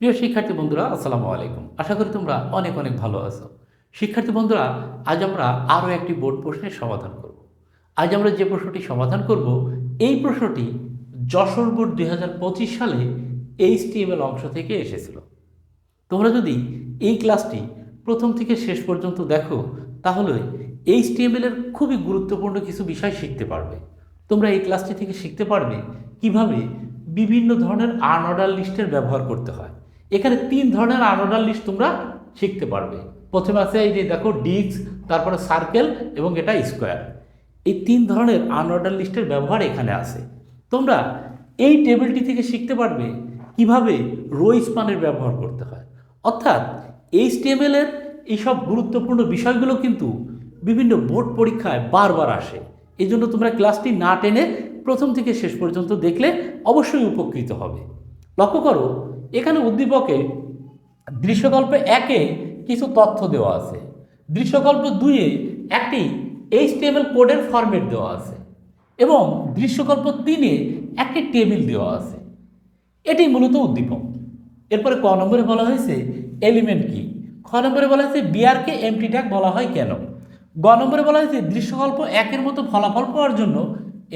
প্রিয় শিক্ষার্থী বন্ধুরা, আসসালামু আলাইকুম। আশা করি তোমরা অনেক অনেক ভালো আছো। শিক্ষার্থী বন্ধুরা, আজ আমরা আরও একটি বোর্ড প্রশ্নের সমাধান করব। আজ আমরা যে প্রশ্নটি সমাধান করব, এই প্রশ্নটি যশোর বোর্ড দুই হাজার পঁচিশ সালে এইচটিএমএল অংশ থেকে এসেছিল। তোমরা যদি এই ক্লাসটি প্রথম থেকে শেষ পর্যন্ত দেখো, তাহলে এইচটিএমএল এর খুবই গুরুত্বপূর্ণ কিছু বিষয় শিখতে পারবে। তোমরা এই ক্লাসটি থেকে শিখতে পারবে কীভাবে বিভিন্ন ধরনের আনঅর্ডার লিস্টের ব্যবহার করতে হয়। এখানে তিন ধরনের আনঅর্ডার লিস্ট তোমরা শিখতে পারবে। প্রথমে আছে এই যে দেখো ডিস্ক, তারপরে সার্কেল এবং এটা স্কোয়ার এই তিন ধরনের আনঅর্ডার লিস্টের ব্যবহার এখানে আছে। তোমরা এই টেবিলটি থেকে শিখতে পারবে কীভাবে রো স্পানের ব্যবহার করতে হয়। অর্থাৎ এইচটিএমএল এর এইসব গুরুত্বপূর্ণ বিষয়গুলো কিন্তু বিভিন্ন বোর্ড পরীক্ষায় বারবার আসে। এই জন্য তোমরা ক্লাসটি না টেনে প্রথম থেকে শেষ পর্যন্ত দেখলে অবশ্যই উপকৃত হবে। লক্ষ্য করো এখানে উদ্দীপকে দৃশ্যকল্প একে কিছু তথ্য দেওয়া আছে। দৃশ্যকল্প দুইয়ে একটি এইচটিএমএল কোডের ফরম্যাট দেওয়া আছে এবং দৃশ্যকল্প তিনে একটি টেবিল দেওয়া আছে। এটি মূলত উদ্দীপক। এরপরে ক নম্বরে বলা হয়েছে এলিমেন্ট কি? খ নম্বরে বলা হয়েছে বিআরকে এমটি ট্যাগ বলা হয় কেন? গ নম্বরে বলা হয়েছে দৃশ্যকল্প একের মতো ফলাফল পাওয়ার জন্য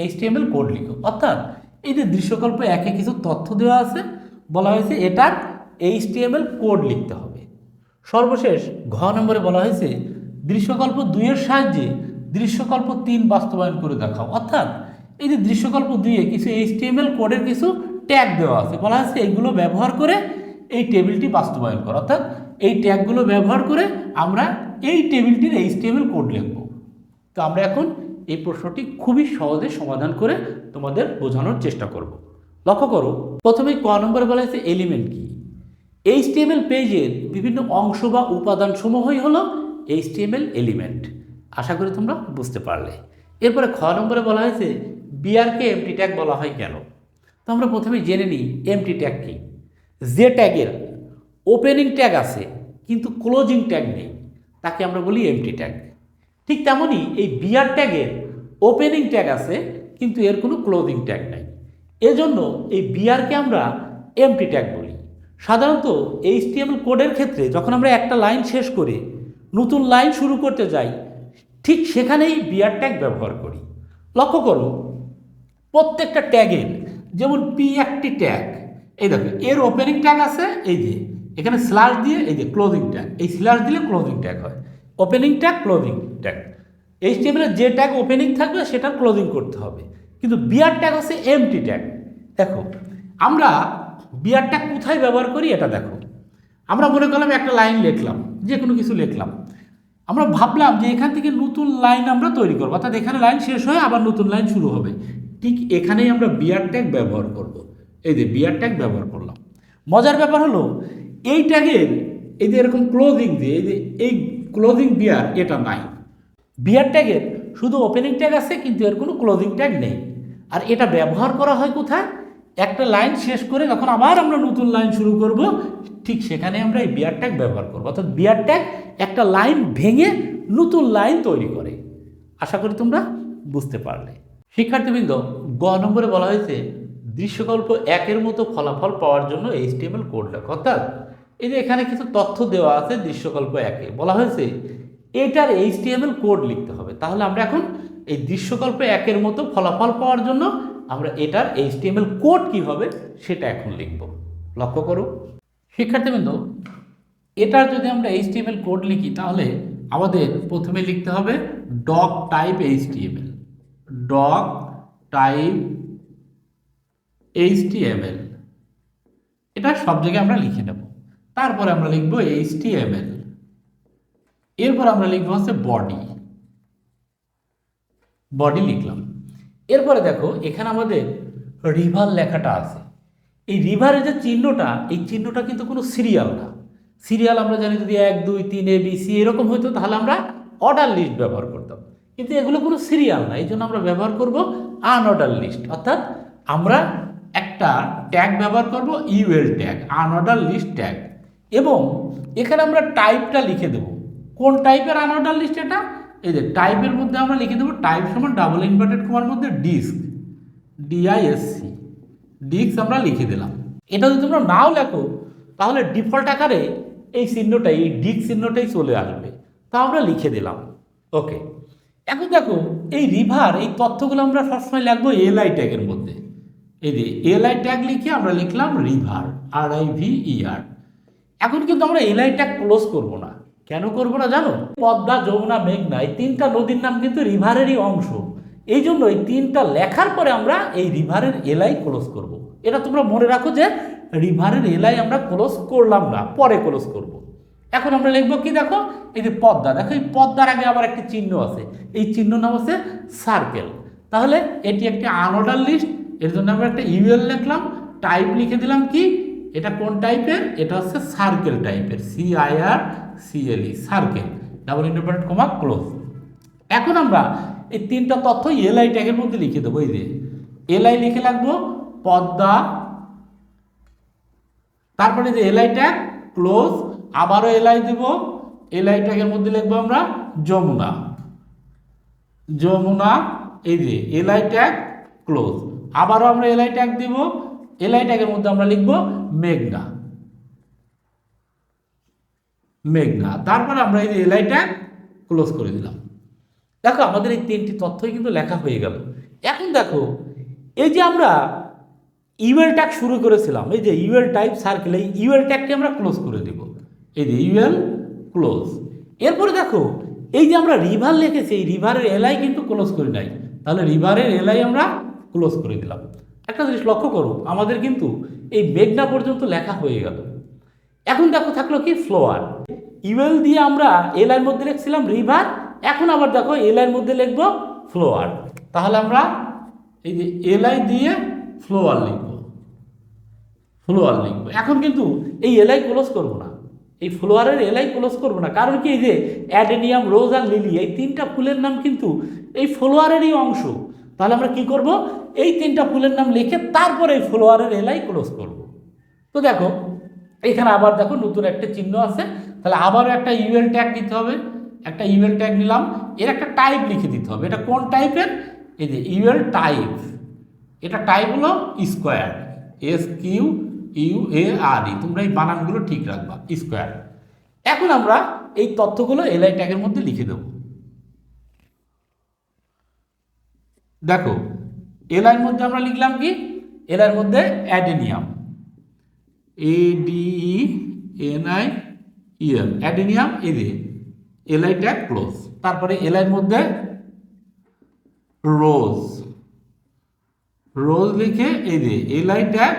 এইচটিএমএল কোড লিখো। অর্থাৎ এই যে দৃশ্যকল্প একে কিছু তথ্য দেওয়া আছে বলা হয়েছে এটার এইচটিএমএল কোড লিখতে হবে। সর্বশেষ ঘ নম্বরে বলা হয়েছে, দৃশ্যকল্প দুইয়ের সাহায্যে দৃশ্যকল্প তিন বাস্তবায়ন করে দেখাও। অর্থাৎ এই যে দৃশ্যকল্প দুইয়ে কিছু এইচটিএমএল কোডের কিছু ট্যাগ দেওয়া আছে, বলা হয়েছে এইগুলো ব্যবহার করে এই টেবিলটি বাস্তবায়ন করো। অর্থাৎ এই ট্যাগগুলো ব্যবহার করে আমরা এই টেবিলটির এইচটিএমএল কোড লিখব। তো আমরা এখন এই প্রশ্নটি খুবই সহজে সমাধান করে তোমাদের বোঝানোর চেষ্টা করব। লক্ষ্য করো প্রথমেই ক নম্বরে বলা হয়েছে এলিমেন্ট কি? এইচটিএমএল পেজের বিভিন্ন অংশ বা উপাদান সমূহই হলো এইচটিএমএল এলিমেন্ট আশা করি তোমরা বুঝতে পারলে। এরপরে খ নম্বরে বলা হয়েছে বিআরকে এমটি ট্যাগ বলা হয় কেন? তো আমরা প্রথমে জেনে নিই এমটি ট্যাগ কি। যে ট্যাগের ওপেনিং ট্যাগ আছে, কিন্তু ক্লোজিং ট্যাগ নেই। তাকে আমরা বলি এমটি ট্যাগ ঠিক তেমনই এই বিআর ট্যাগের ওপেনিং ট্যাগ আছে, কিন্তু এর কোনো ক্লোজিং ট্যাগ নাই। এজন্য এই বিআরকে আমরা এমটি ট্যাগ বলি। সাধারণত এইচটিএমএল কোডের ক্ষেত্রে যখন আমরা একটা লাইন শেষ করে নতুন লাইন শুরু করতে যাই, ঠিক সেখানেই বিআর ট্যাগ ব্যবহার করি। লক্ষ্য করো প্রত্যেকটা ট্যাগের যেমন পি একটি ট্যাগ এই দেখো, এর ওপেনিং ট্যাগ আছে, এই যে, এখানে স্ল্যাশ দিয়ে, এই যে ক্লোজিং ট্যাগ এই স্ল্যাশ দিলে ক্লোজিং ট্যাগ হয়। ওপেনিং ট্যাগ ক্লোজিং ট্যাগ এই স্টেমের যে ট্যাগ ওপেনিং থাকবে সেটা ক্লোজিং করতে হবে। কিন্তু বিআর ট্যাগ হচ্ছে এমটি ট্যাগ দেখো, আমরা বিআর ট্যাগ কোথায় ব্যবহার করি এটা দেখো। আমরা মনে করলাম একটা লাইন লিখলাম যে কোনো কিছু লিখলাম। আমরা ভাবলাম যে এখান থেকে নতুন লাইন আমরা তৈরি করব, অর্থাৎ এখানে লাইন শেষ হয়ে আবার নতুন লাইন শুরু হবে। ঠিক এখানেই আমরা বিআর ট্যাগ ব্যবহার করব। এই যে বিআর ট্যাগ ব্যবহার করলাম। মজার ব্যাপার হলো, এই ট্যাগের এই যে এরকম ক্লোজিং দিয়ে, এই যে এই ক্লোজিং বিয়ার এটা নাই। বিয়ার ট্যাগের শুধু ওপেনিং ট্যাগ আছে, কিন্তু এর কোনো ক্লোজিং ট্যাগ নেই। আর এটা ব্যবহার করা হয় কোথায়? একটা লাইন শেষ করে যখন আবার আমরা নতুন লাইন শুরু করব, ঠিক সেখানে আমরা এই বিয়ার ট্যাগ ব্যবহার করব। অর্থাৎ বিয়ার ট্যাগ একটা লাইন ভেঙে নতুন লাইন তৈরি করে। আশা করি তোমরা বুঝতে পারলে। শিক্ষার্থীবৃন্দ, গ নম্বরে বলা হয়েছে, দৃশ্যকল্প একের মতো ফলাফল পাওয়ার জন্য এইচটিএমএল কোড লেখো। অর্থাৎ এই যে এখানে কিছু তথ্য দেওয়া আছে দৃশ্যকল্প একে, বলা হয়েছে, এটার এইচটিএমএল কোড লিখতে হবে। তাহলে আমরা এখন এই দৃশ্যকল্প একের মতো ফলাফল পাওয়ার জন্য আমরা এটার এইচটিএমএল কোড কি হবে সেটা এখন লিখব। লক্ষ্য করো। শিক্ষার্থীবৃন্দ, এটার যদি আমরা এইচটিএমএল কোড লিখি, তাহলে আমাদের প্রথমে লিখতে হবে doc type HTML doc type HTML এটা সব জায়গায় আমরা লিখে নেব। তারপরে আমরা লিখব এইচটিএমএল এরপর আমরা লিখব হচ্ছে বডি বডি লিখলাম। এরপরে দেখো, এখানে আমাদের রিভার লেখাটা আছে। এই রিভারের যে চিহ্নটা, এই চিহ্নটা কিন্তু কোনো সিরিয়াল না। সিরিয়াল আমরা জানি যদি এক, দুই, তিন এ বি সি এরকম হইতো, তাহলে আমরা অর্ডার লিস্ট ব্যবহার করতাম। কিন্তু এগুলো কোনো সিরিয়াল না এই জন্য আমরা ব্যবহার করব আনঅর্ডার লিস্ট অর্থাৎ আমরা একটা ট্যাগ ব্যবহার করব UL tag unordered list tag এবং এখানে আমরা টাইপটা লিখে দেব। কোন টাইপের আনঅর্ডার লিস্ট এটা? এই যে টাইপের মধ্যে আমরা লিখে দেবো টাইপ সমান ডাবল ইনভার্টেড কমার মধ্যে ডিস্ক ডিআইএসসি ডিস্ক আমরা লিখে দিলাম। এটা যদি তোমরা নাও লেখো, তাহলে ডিফল্ট আকারে এই চিহ্নটাই, এই ডিক চিহ্নটাই চলে আসবে। তা আমরা লিখে দিলাম। ওকে এখন দেখো, এই রিভার এই তথ্যগুলো আমরা সবসময় লিখব এলআই ট্যাগের মধ্যে। এই যে এলআই ট্যাগ লিখে আমরা লিখলাম river R I V E R এখন কিন্তু আমরা এলআই ট্যাগ ক্লোজ করব না। কেন করব না জানো? পদ্মা, যমুনা, মেঘনা, এই তিনটা নদীর নাম কিন্তু রিভারেরই অংশ। এই জন্য এই তিনটা লেখার পরে আমরা এই রিভারের এলাই ক্লোজ করব। এটা তোমরা মনে রাখো যে রিভারের এলাই আমরা ক্লোজ করলাম না, পরে ক্লোজ করব। এখন আমরা লিখব কি দেখো? এই যে পদ্মা, দেখো এই পদ্মার আগে আবার একটি চিহ্ন আছে। এই চিহ্ন নাম আছে সার্কেল তাহলে এটি একটি আনঅর্ডার লিস্ট এর জন্য আমরা একটা ইউএল লিখলাম টাইপ লিখে দিলাম কি? এটা কোন টাইপের এটা হচ্ছে সার্কেল টাইপের C I R CLE, circle double interpret comma close এখন আমরা এই তিনটা তথ্য এলআই ট্যাগের মধ্যে লিখে দেবো, এই যে এলআই লিখে লাগবো পদ্মা, তারপরে যে এলআই ট্যাগ ক্লোজ আবারও এলআই দেব এলআই ট্যাগের মধ্যে লিখব আমরা যমুনা যমুনা, এই যে এলআই ট্যাগ ক্লোজ আবারও আমরা এলআই ট্যাগ দিব এলআই ট্যাগের মধ্যে আমরা লিখব মেঘনা। মেঘনা। তারপরে আমরা এই যে এলআই ট্যাগ ক্লোজ করে দিলাম। দেখো, আমাদের এই তিনটি তথ্যই কিন্তু লেখা হয়ে গেল। এখন দেখো, এই যে আমরা ইউএল ট্যাগ শুরু করেছিলাম, এই যে ইউএল টাইপ সার্কেল এই ইউএল ট্যাগটি আমরা ক্লোজ করে দেব। এই যে ইউএল ক্লোজ এরপরে দেখো, এই যে আমরা রিভার লিখেছি, এই রিভারের এলআই কিন্তু ক্লোজ করি নাই। তাহলে রিভারের এলআই আমরা ক্লোজ করে দিলাম। একটা জিনিস লক্ষ্য করো, আমাদের কিন্তু এই মেঘনা পর্যন্ত লেখা হয়ে গেল। এখন দেখো থাকল কি ফ্লোয়ার ইউএল দিয়ে আমরা এলআইয়ের মধ্যে লিখছিলাম রিভার এখন আবার দেখো এলআইয়ের মধ্যে লিখব ফ্লোয়ার তাহলে আমরা এই যে এলআই দিয়ে ফ্লোয়ার লিখব ফ্লোয়ার লিখব। এখন কিন্তু এই এলআই ক্লোজ করব না, এই ফ্লোয়ারের এলআই ক্লোজ করব না। কারণ কি এই যে অ্যাডেনিয়াম রোজ আর লিলি এই তিনটা ফুলের নাম কিন্তু এই ফ্লোয়ারেরই অংশ। তাহলে আমরা কি করব? এই তিনটা ফুলের নাম লিখে তারপরে এই ফ্লোয়ারের এলআই ক্লোজ করব। তো দেখো এখানে আবার দেখো নতুন একটা চিহ্ন আছে। তাহলে আবারও একটা ইউএল ট্যাগ দিতে হবে। একটা ইউএল ট্যাগ নিলাম। এর একটা টাইপ লিখে দিতে হবে। এটা কোন টাইপের এই যে ইউএল টাইপ এটা টাইপ হলো square S Q U A R E তোমরা এই বানানগুলো ঠিক রাখবা স্কোয়ার এখন আমরা এই তথ্যগুলো এলআই ট্যাগের মধ্যে লিখে দেব। দেখো এলআইয়ের মধ্যে আমরা লিখলাম কি? এলআইয়ের মধ্যে adenium A D E N I EM adenium যে এলআই ট্যাগ ক্লোজ তারপরে এলআইয়ের মধ্যে রোজ রোজ লিখে এই যে এলআই ট্যাগ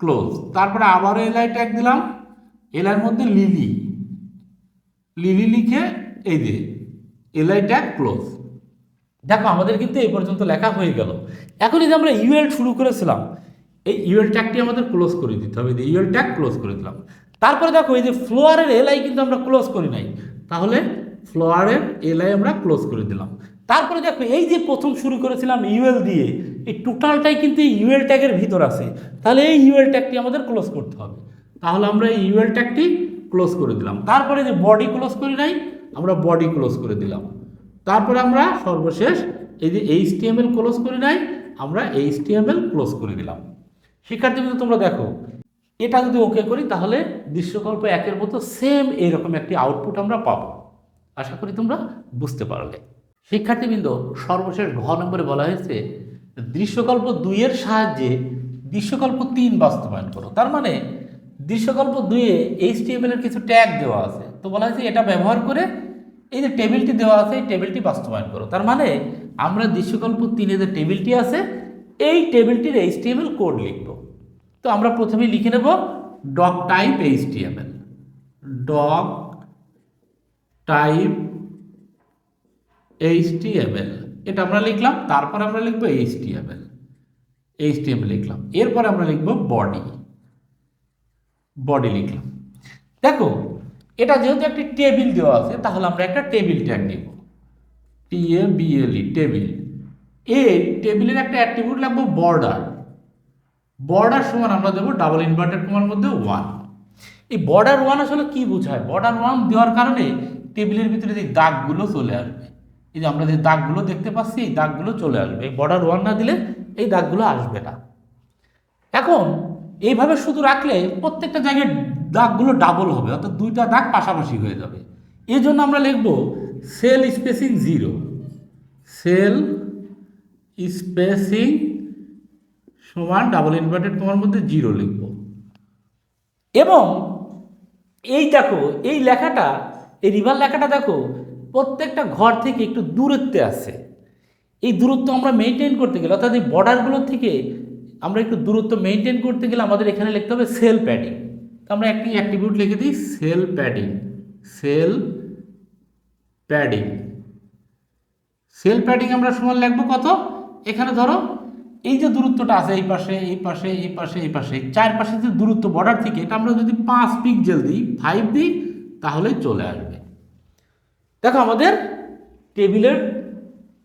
ক্লোজ তারপরে আবারও এলআই ট্যাগ দিলাম। এলআইয়ের মধ্যে লিলি লিলি লিখে এই যে এলআই ট্যাগ ক্লোজ দেখো, আমাদের কিন্তু এই পর্যন্ত লেখা হয়ে গেল। এখন এই যে আমরা ইউএল শুরু করেছিলাম এই ইউএল ট্যাগটি আমাদের ক্লোজ করে দিতে হবে ইউএল ট্যাগ ক্লোজ করে দিলাম। তারপরে দেখো, এই যে ফ্লোয়ারের এলআই কিন্তু আমরা ক্লোজ করি নাই। তাহলে ফ্লোয়ারের এলআই আমরা ক্লোজ করে দিলাম। তারপরে দেখো, এই যে প্রথম শুরু করেছিলাম ইউএল দিয়ে, এই টোটালটাই কিন্তু ইউএল ট্যাগের ভিতর আছে। তাহলে এই ইউএল ট্যাগটি আমাদের ক্লোজ করতে হবে। তাহলে আমরা এই ইউএল ট্যাগটি ক্লোজ করে দিলাম। তারপরে যে বডি ক্লোজ করি নাই, আমরা বডি ক্লোজ করে দিলাম। তারপরে আমরা সর্বশেষ এই যে এইচটিএমএল ক্লোজ করি নাই, আমরা এইচটিএমএল ক্লোজ করে দিলাম। শিক্ষার্থী কিন্তু তোমরা দেখো, এটা যদি ওকে করি, তাহলে দৃশ্যকল্প একের মতো সেম এইরকম একটি আউটপুট আমরা পাবো। আশা করি তোমরা বুঝতে পারলে। শিক্ষার্থীবৃন্দ সর্বশেষ ঘ নম্বরে বলা হয়েছে, দৃশ্যকল্প দুইয়ের সাহায্যে দৃশ্যকল্প তিন বাস্তবায়ন করো। তার মানে দৃশ্যকল্প দুইয়ে এইচটিএমএল এর কিছু ট্যাগ দেওয়া আছে। তো বলা হয়েছে, এটা ব্যবহার করে এই যে টেবিলটি দেওয়া আছে, এই টেবিলটি বাস্তবায়ন করো। তার মানে আমরা দৃশ্যকল্প তিনে যে টেবিলটি আছে এই টেবিলটির এইচটিএমএল কোড লিখব। তো আমরা প্রথমে লিখে নেব doc type HTML doc type HTML এটা আমরা লিখলাম, তারপর আমরা লিখব এইচটিএমএল এইচটিএমএল লিখলাম, এরপর আমরা লিখব বডি বডি লিখলাম। দেখো, এটা যেহেতু একটি টেবিল দেওয়া আছে, তাহলে আমরা একটা টেবিল ট্যাগ দিব টি এ বিএলই টেবিল। এই টেবিলের একটা অ্যাট্রিবিউট লাগবো বর্ডার বর্ডার সমান আমরা দেবো ডাবল ইনভার্টেড কমার মধ্যে ওয়ান এই বর্ডার ওয়ান আসলে কি বোঝায়? বর্ডার ওয়ান দেওয়ার কারণে টেবিলের ভিতরে যে দাগগুলো চলে আসবে। এই যে আমরা যে দাগগুলো দেখতে পাচ্ছি, এই দাগগুলো চলে আসবে। এই বর্ডার ওয়ান না দিলে এই দাগগুলো আসবে না। এখন এইভাবে শুধু রাখলে প্রত্যেকটা জায়গায় দাগগুলো ডাবল হবে, অর্থাৎ দুইটা দাগ পাশাপাশি হয়ে যাবে। এই জন্য আমরা লিখব cell spacing zero cell spacing সমান ডাবল ইনভার্টেড কমার মধ্যে জিরো লিখব। এবং এই দেখো, এই লেখাটা, এই রিভার লেখাটা দেখো, প্রত্যেকটা ঘর থেকে একটু দূরত্বে আছে। এই দূরত্ব আমরা মেনটেন করতে গেলে, অর্থাৎ এই বর্ডারগুলো থেকে আমরা একটু দূরত্ব মেনটেন করতে গেলে আমাদের এখানে লিখতে হবে সেল প্যাডিং তো আমরা একটি অ্যাট্রিবিউট লিখে দিই cell padding cell padding cell padding আমরা সমান লিখব কত? এখানে ধরো, এই যে দূরত্বটা আছে এই পাশে এই পাশে এই পাশে এই পাশে চার পাশে যে দূরত্ব বর্ডার থেকে, এটা আমরা যদি পাঁচ পিক্সেল দিই ফাইভ দিই, তাহলে চলে আসবে। দেখো আমাদের টেবিলের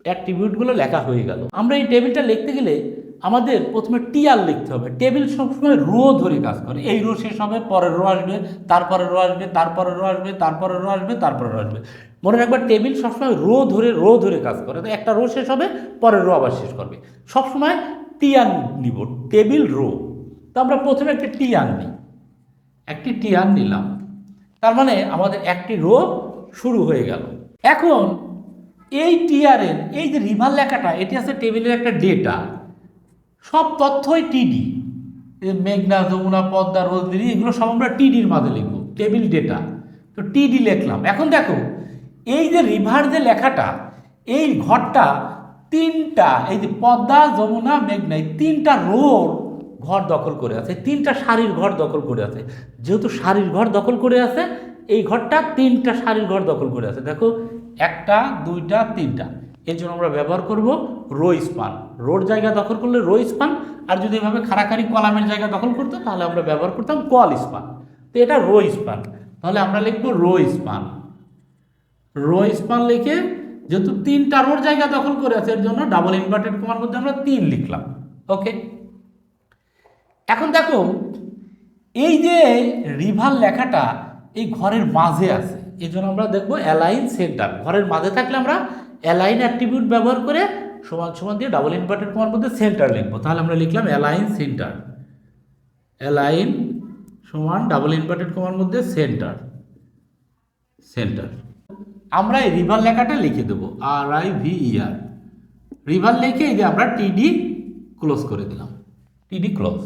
অ্যাট্রিবিউটগুলো লেখা হয়ে গেল। আমরা এই টেবিলটা লিখতে গেলে আমাদের প্রথমে টিআর লিখতে হবে। টেবিল সবসময় রো ধরে কাজ করে। এই রো শেষ হবে, পরের রো আসবে তারপরে রো আসবে তারপরে রো আসবে তারপরে রো আসবে তারপরে রো আসবে। মনে রাখবার টেবিল সবসময় রো ধরে রো ধরে কাজ করে। তো একটা রো শেষ হবে, পরের রো আবার শেষ করবে। সবসময় টিআর নিব, টেবিল রো। তো আমরা প্রথমে একটা টিআর নিই। একটি টিআর নিলাম। তার মানে আমাদের একটি রো শুরু হয়ে গেল। এখন এই টিআরের এই যে রিভার লেখাটা, এটি আছে টেবিলের একটা ডেটা। সব তথ্যই টিডি। মেঘনা, যমুনা, পদ্মা রোজদিরি এগুলো সব আমরা টিডির মাঝে লিখব, টেবিল ডেটা। তো টিডি লিখলাম। এখন দেখো এই যে রিভার যে লেখাটা, এই ঘরটা তিনটা, এই যে পদ্মা, যমুনা, মেঘনা, এই তিনটা রোর ঘর দখল করে আছে তিনটা শাড়ির ঘর দখল করে আছে। যেহেতু শাড়ির ঘর দখল করে আছে, এই ঘরটা তিনটা শাড়ির ঘর দখল করে আছে। দেখো, একটা, দুইটা, তিনটা। এর জন্য আমরা ব্যবহার করব রো স্পান রোড জায়গা দখল করলে রো স্পান আর যদি এভাবে খাড়াখাড়ি কলামের জায়গা দখল করতো, তাহলে আমরা ব্যবহার করতাম কল স্পান তো এটা রো স্পান তাহলে আমরা লিখব রো স্পান রো স্পান লিখে যেহেতু তিনটা রোড জায়গা দখল করে আছে, এর জন্য ডাবল ইনভার্টেড কমার মধ্যে আমরা তিন লিখলাম। ওকে এখন দেখো, এই যে রিভার লেখাটা এই ঘরের মাঝে আছে, এই জন্য আমরা দেখব অ্যালাইন সেন্টার ঘরের মাঝে থাকলে আমরা অ্যালাইন অ্যাট্রিবিউট ব্যবহার করে সমান সমান দিয়ে ডাবল ইনভার্টেড কমার মধ্যে সেন্টার লিখব। তাহলে আমরা লিখলাম অ্যালাইন সেন্টার অ্যালাইন সমান ডাবল ইনভার্টেড কমার মধ্যে সেন্টার সেন্টার আমরা এই রিভার লেখাটা লিখে দেবো R I V R river লিখে এই যে আমরা টিডি ক্লোজ করে দিলাম। টিডি ক্লোজ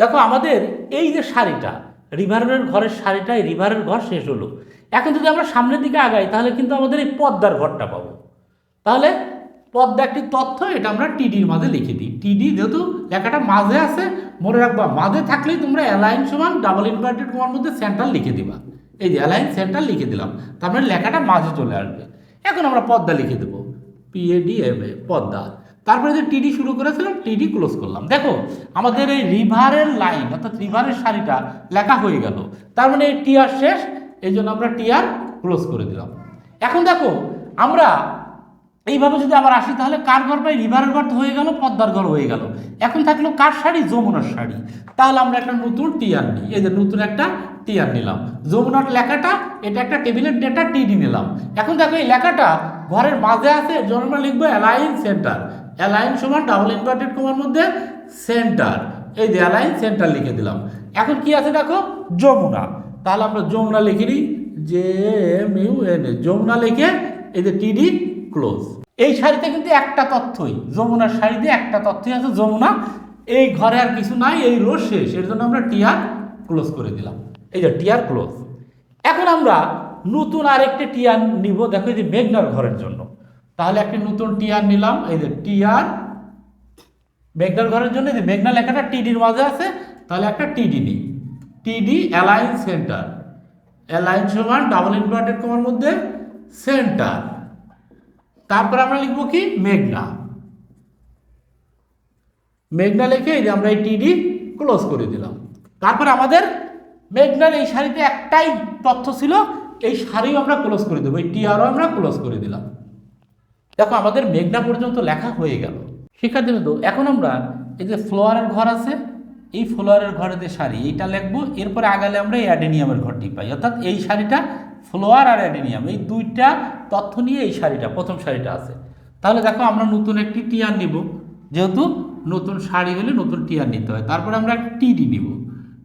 দেখো আমাদের এই যে শাড়িটা রিভারের ঘরের শাড়িটা এই রিভারের ঘর শেষ হলো। এখন যদি আমরা সামনের দিকে আগাই, তাহলে কিন্তু আমাদের এই পদ্মার ঘরটা পাবো। তাহলে পদ্মা একটি তথ্য, এটা আমরা টিডির মাঝে লিখে দিই। টিডি যেহেতু লেখাটা মাঝে আছে, মনে রাখবা, মাঝে থাকলেই তোমরা অ্যালাইন সমান ডাবল ইনভার্টেড কোমার মধ্যে সেন্টার লিখে দিবা। এই যে অ্যালাইন সেন্টার লিখে দিলাম তারপরে লেখাটা মাঝে চলে আসবে। এখন আমরা পদ্মা লিখে দেবো। এ পদ্মা। তারপরে যে টিডি শুরু করেছিলাম টিডি ক্লোজ করলাম। দেখো, আমাদের এই রিভারের লাইন অর্থাৎ রিভারের শাড়িটা লেখা হয়ে গেল। তার মানে টিআর শেষ, এই জন্য আমরা টিআর ক্লোজ করে দিলাম। এখন দেখো, আমরা এইভাবে যদি আবার আসি, তাহলে কার ঘর পাই রিভারের ঘর হয়ে গেল, পদ্মার ঘর হয়ে গেল। এখন থাকল কার শাড়ি? যমুনার শাড়ি। তাহলে আমরা একটা নতুন টিআর নিই। এই যে নতুন একটা টিআর নিলাম। যমুনার লেখাটা, এটা একটা টেবিলের ডেটা টিডি নিলাম। এখন দেখো এই লেখাটা ঘরের মাঝে আছে জন্য আমরা লিখব অ্যালাইন সেন্টার অ্যালাইন সমান ডাবল ইনভার্টেড কমার মধ্যে সেন্টার এই যে অ্যালাইন সেন্টার লিখে দিলাম। এখন কি আছে দেখো? যমুনা। তাহলে আমরা যমুনা লিখে নিই। J M U N Jamuna লিখে এই যে টিডি ক্লোজ এই শাড়িতে কিন্তু একটা তথ্যই যমুনার শাড়িতে একটা তথ্যই আছে, যমুনা, এই ঘরে আর কিছু নাই, এই রোজ শেষ। এর জন্য আমরা টিয়ার ক্লোজ করে দিলাম। এই যে টিয়ার ক্লোজ এখন আমরা নতুন আরেকটি টিয়ার নিব, দেখো যে মেঘনার ঘরের জন্য। তাহলে একটি নতুন টিয়ার নিলাম, এই যে টিয়ার, মেঘনার ঘরের জন্য যে মেঘনা লেখাটা টিডির মাঝে আছে, তাহলে একটা টিডি নিই। টিডি অ্যালাইন সেন্টার অ্যালাইন সমান ডাবল ইনভার্টেড কমার মধ্যে সেন্টার তারপর আমরা লিখব কি? মেঘনা। মেঘনা লিখে এই যে আমরা এই টিডি ক্লোজ করে দিলাম। তারপর আমাদের মেঘনার এই শাড়িতে একটাই তথ্য ছিল, এই শাড়িও আমরা ক্লোজ করে দেবো, এই টিআরও আমরা ক্লোজ করে দিলাম। দেখো, আমাদের মেঘনা পর্যন্ত লেখা হয়ে গেল। শিক্ষার্থীবৃন্দ এখন আমরা এই যে ফ্লোয়ারের ঘর আছে, এই ফ্লোয়ারের ঘরে যে শাড়ি এইটা লিখব, এরপরে আগালে আমরা এই অ্যাডেনিয়ামের ঘরটি পাই। অর্থাৎ এই শাড়িটা ফ্লোয়ার আর অ্যাডেনিয়াম, এই দুইটা তথ্য নিয়ে এই শাড়িটা, প্রথম শাড়িটা আছে। তাহলে দেখো আমরা নতুন একটি টিয়ার নিব। যেহেতু নতুন শাড়ি হলে নতুন টিয়ার নিতে হয়, তারপরে আমরা টিডি নিব।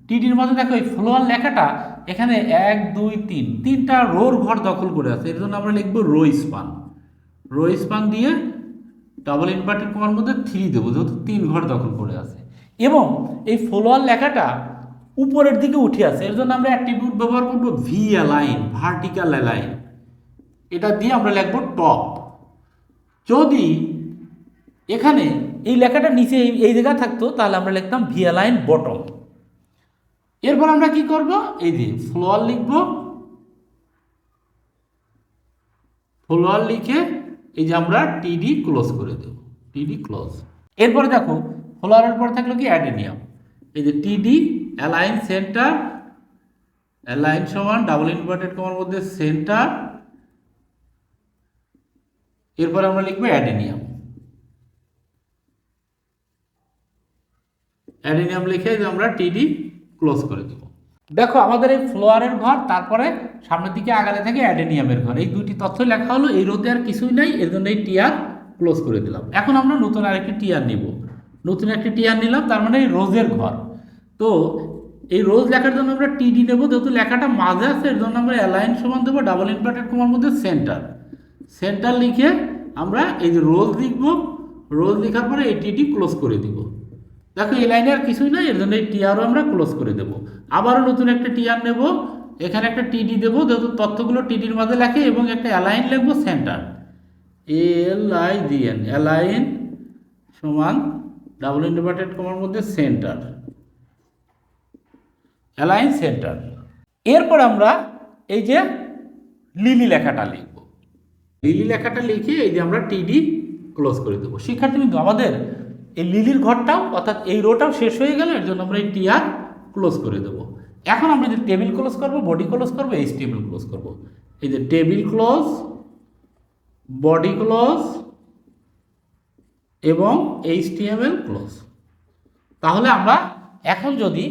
টিডির মধ্যে দেখো এই ফ্লোয়ার লেখাটা এখানে এক, দুই, তিন, তিনটা রোর ঘর দখল করে আছে। এর জন্য আমরা লিখব রো স্পান। রো স্পান দিয়ে ডাবল ইনভার্টেড কমার মধ্যে থ্রি দেবো, যেহেতু তিন ঘর দখল করে আছে। এবং এই ফলোয়ার লেখাটা উপরের দিকে উঠে আছে। এর জন্য আমরা অ্যাট্রিবিউট ব্যবহার করব ভি অ্যালাইন ভার্টিক্যাল অ্যালাইন এটা দিয়ে আমরা লিখব টপ যদি এখানে এই লেখাটা নিচে এই- জায়গায় থাকতো, তাহলে আমরা লিখতাম ভি অ্যালাইন বটম এরপর আমরা কি করব? এই যে ফ্লোয়ার লিখব। ফ্লোয়ার লিখে এই যে আমরা টিডি ক্লোজ করে দেব। টিডি ক্লোজ এরপরে দেখো ফ্লোয়ারের পর থাকল কি? অ্যাডেনিয়াম এই যে টিডি অ্যালাইন সেন্টার অ্যালাইন সমান ডাবল ইনভার্টেড কমার মধ্যে সেন্টার এরপর আমরা লিখব অ্যাডেনিয়াম অ্যাডেনিয়াম লিখে আমরা টিডি ক্লোজ করে দেব। দেখো, আমাদের এই ফ্লোয়ারের ঘর, তারপরে সামনের দিকে আগালে থাকে অ্যাডেনিয়ামের ঘর। এই দুইটি তথ্য লেখা হলো, এই রোদে আর কিছুই নাই, এর জন্য এই টিআর ক্লোজ করে দিলাম। এখন আমরা নতুন আরেকটি টিআর নিব। নতুন একটি টিআর নিলাম, তার মানে এই রোজের ঘর। তো এই রোজ লেখার জন্য আমরা টিডি নেব, যেহেতু লেখাটা মাঝে আছে, এর জন্য আমরা অ্যালাইন সমান দেবো ডাবল ইনভার্টেড কমার মধ্যে সেন্টার সেন্টার লিখে আমরা এই যে রোজ লিখব, রোজ লেখার পরে এই টিডি ক্লোজ করে দিব। দেখো এই লাইনে আর কিছুই নাই, এর জন্য এই টিআরও আমরা ক্লোজ করে দেবো। আবারও নতুন একটা টিআর নেব, এখানে একটা টিডি দেবো, যেহেতু তথ্যগুলো টিডির মাঝে লেখে এবং একটা অ্যালাইন লিখব center L I G N align সমান ডাবল ইনভার্টেড কমার মধ্যে সেন্টার অ্যালাইন সেন্টার এরপর আমরা এই যে লিলি লেখাটা লিখব। লিলি লেখাটা লিখে এই যে আমরা টিডি ক্লোজ করে দেবো। শিক্ষার্থী কিন্তু আমাদের এই লিলির ঘরটাও অর্থাৎ এই রোটাও শেষ হয়ে গেল এর জন্য আমরা এই টিআর ক্লোজ করে দেবো। এখন আমরা যে টেবিল ক্লোজ করব বডি ক্লোজ করব এইচ টেবিল ক্লোজ করব। এই যে টেবিল ক্লোজ বডি ক্লোজ এবং এইচ টিএমএল ক্লোজ তাহলে আমরা এখন যদি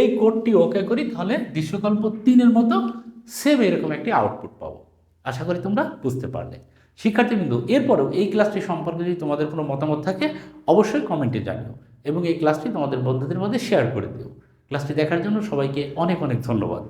এই কোডটি ওকে করি, তাহলে দৃশ্যকল্প তিনের মতো সেম এরকম একটি আউটপুট পাবো। আশা করি তোমরা বুঝতে পারলে। শিক্ষার্থীবৃন্দ এরপরেও এই ক্লাসটি সম্পর্কে যদি তোমাদের কোনো মতামত থাকে, অবশ্যই কমেন্টে জানিও এবং এই ক্লাসটি তোমাদের বন্ধুদের মধ্যে শেয়ার করে দিও। ক্লাসটি দেখার জন্য সবাইকে অনেক অনেক ধন্যবাদ।